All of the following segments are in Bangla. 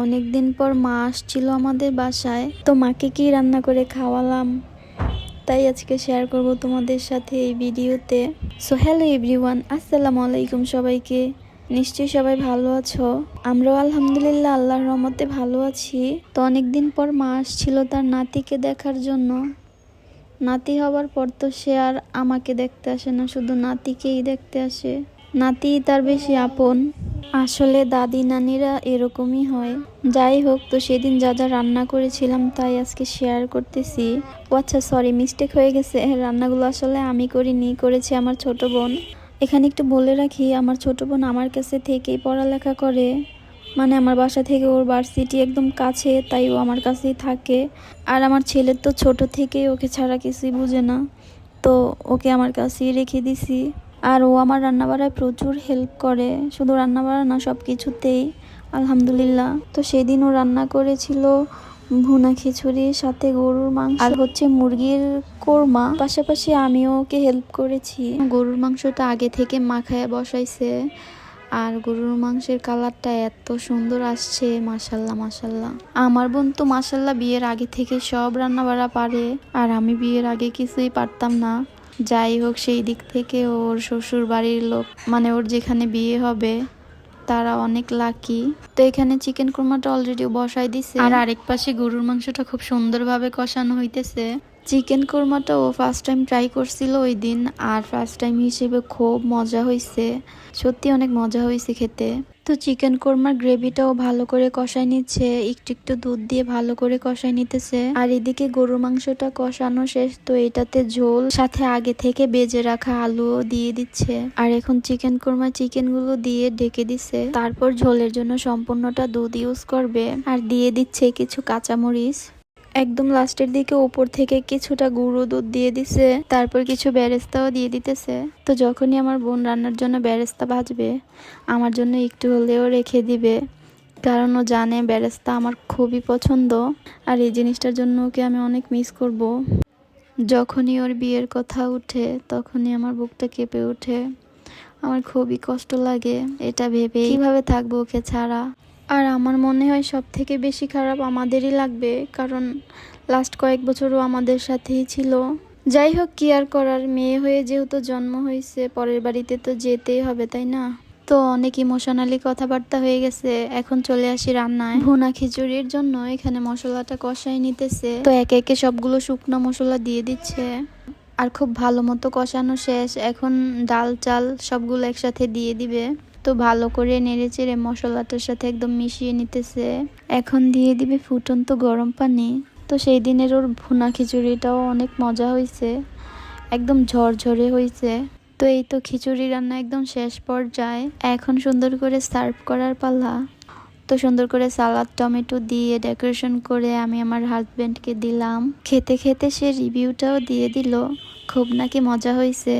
অনেক দিন পর মা আসছিল আমাদের বাসায়। তো মাকে কি রান্না করে খাওয়ালাম? তাই আজকে শেয়ার করব তোমাদের সাথে এই ভিডিওতে। সো হ্যালো এভরিওয়ান আসসালামু আলাইকুম সবাইকে। নিশ্চয়ই সবাই ভালো আছো? আমরাও আলহামদুলিল্লাহ আল্লাহর রহমতে ভালো আছি। তো অনেক দিন পর মা আসছিল তার নাতিকে দেখার জন্য। নাতি হবার পর তো সে আর আমাকে দেখতে আসে না, শুধু নাতিকেই দেখতে আসে। নাতি তার বেশি আপন। আসলে দাদি নানিরা এরকমই হয়। যাই হোক, তো সেদিন যা যা রান্না করেছিলাম তাই আজকে শেয়ার করতেছি। ও আচ্ছা সরি মিস্টেক হয়ে গেছে। রান্নাগুলো আসলে আমি করিনি, করেছি আমার ছোট বোন। এখানে একটু বলে রাখি, আমার ছোট বোন আমার কাছে থেকেই পড়ালেখা করে। মানে আমার বাসা থেকে ওর ভার্সিটি একদম কাছে, তাই ও আমার কাছেই থাকে। আর আমার ছেলের তো ছোট থেকেই ওকে ছাড়া কিছুই বুঝে না। তো ওকে আমার কাছেই রেখে দিছি। আর ও আমার রান্নাবাড়ায় প্রচুর হেল্প করে। শুধু রান্নাবাড়া না সব কিছুতেই আলহামদুলিল্লাহ। তো সেদিন ও রান্না করেছিল ভুনা খিচুড়ি, সাথে গরুর মাংস আর হচ্ছে মুরগির কোরমা। পাশাপাশি আমিও ওকে হেল্প করেছি। গরুর মাংসটা আগে থেকে মাখায় বসাইছে। আর গরুর মাংসের কালারটা এত সুন্দর আসছে মাসাল্লাহ মাসাল্লাহ আমার বোন তো মাসাল্লাহ বিয়ের আগে থেকে সব রান্না বাড়া পারে। আর আমি বিয়ের আগে কিছুই পারতাম না। যাই হোক, সেই দিক থেকে ওর শ্বশুর বাড়ির লোক মানে ওর যেখানে বিয়ে হবে, তারা অনেক লাকি তো এখানে চিকেন কোরমাটা অলরেডি বসাই দিছে। আর আরেক পাশে গরুর মাংসটা খুব সুন্দরভাবে কষানো হইতেছে। চিকেন কোরমাটা ও ফার্স্ট টাইম ট্রাই করছিল ওই দিন, আর ফার্স্ট টাইম হিসেবে খুব মজা হয়েছে সত্যি অনেক মজা হয়েছে খেতে। তো চিকেন কোরমার গ্রেভিটাও ভালো করে কষাই নিচ্ছে, একটু একটু দুধ দিয়ে ভালো করে কষাই নিতেছে। আর এদিকে গরুর মাংসটা কষানো শেষ, তো এটাতে ঝোল, সাথে আগে থেকে বেজে রাখা আলুও দিয়ে দিচ্ছে। আর এখন চিকেন কোরমা চিকেনগুলো দিয়ে ঢেকে দিচ্ছে তারপর ঝোলের জন্য সম্পূর্ণটা দুধ ইউজ করবে। আর দিয়ে দিচ্ছে কিছু কাঁচামরিচ। একদম লাস্টের দিকে উপর থেকে কিছুটা গুঁড়ো দুধ দিয়ে দিছে, তারপর কিছু ব্যারেস্তাও দিয়ে দিতেছে। তো যখনই আমার বোন রান্নার জন্য ব্যারেস্তা ভাজবে, আমার জন্য একটু হলেও রেখে দিবে, কারণ ও জানে ব্যারেস্তা আমার খুবই পছন্দ। আর এই জিনিসটার জন্য ওকে আমি অনেক মিস করব। যখনই ওর বিয়ের কথা উঠে, তখনই আমার বুকটা কেঁপে ওঠে। আমার খুবই কষ্ট লাগে এটা ভেবে কীভাবে থাকব ওকে ছাড়া? আর আমার মনে হয় সব থেকে বেশি খারাপ আমাদেরই লাগবে, কারণ লাস্ট কয়েক বছরও আমাদের সাথেই ছিল। যাই হোক, কি আর করার, মেয়ে হয়ে যেহেতু জন্ম হয়েছে, পরের বাড়িতে তো যেতেই হবে, তাই না? তো অনেক ইমোশনালি কথাবার্তা হয়ে গেছে, এখন চলে আসি রান্নায়। ভুনা খিচুড়ির জন্য এখানে মশলাটা কষাই নিতেছে। তো একে একে সবগুলো শুকনো মশলা দিয়ে দিচ্ছে। আর খুব ভালো মতো কষানো শেষ, এখন ডাল, চাল সবগুলো একসাথে দিয়ে দিবে। তো ভালো করে নেড়ে চেড়ে মশলাটার সাথে একদম মিশিয়ে নিতেছে। এখন দিয়ে দিবে ফুটন্ত গরম পানি। তো সেই দিনের ওর ভুনা খিচুড়িটাও অনেক মজা হয়েছে একদম ঝরঝরে হয়েছে তো এই তো খিচুড়ি রান্না একদম শেষ পর্যায়ে। এখন সুন্দর করে সার্ভ করার পালা। তো সুন্দর করে সালাদ, টমেটো দিয়ে ডেকোরেশন করে আমি আমার হাজব্যান্ডকে দিলাম। খেতে খেতে সে রিভিউটাও দিয়ে দিল। খুব নাকি মজা হয়েছে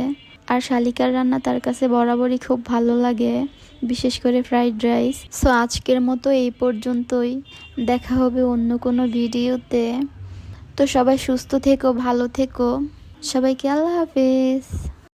আর শালিকার রান্না তার কাছে বরাবরই খুব ভালো লাগে, বিশেষ করে ফ্রাইড রাইস। সো আজকের মতো এই পর্যন্তই। দেখা হবে অন্য কোনো ভিডিওতে। তো সবাই সুস্থ থেকো, ভালো থেকো। সবাইকে আল্লাহ হাফেজ।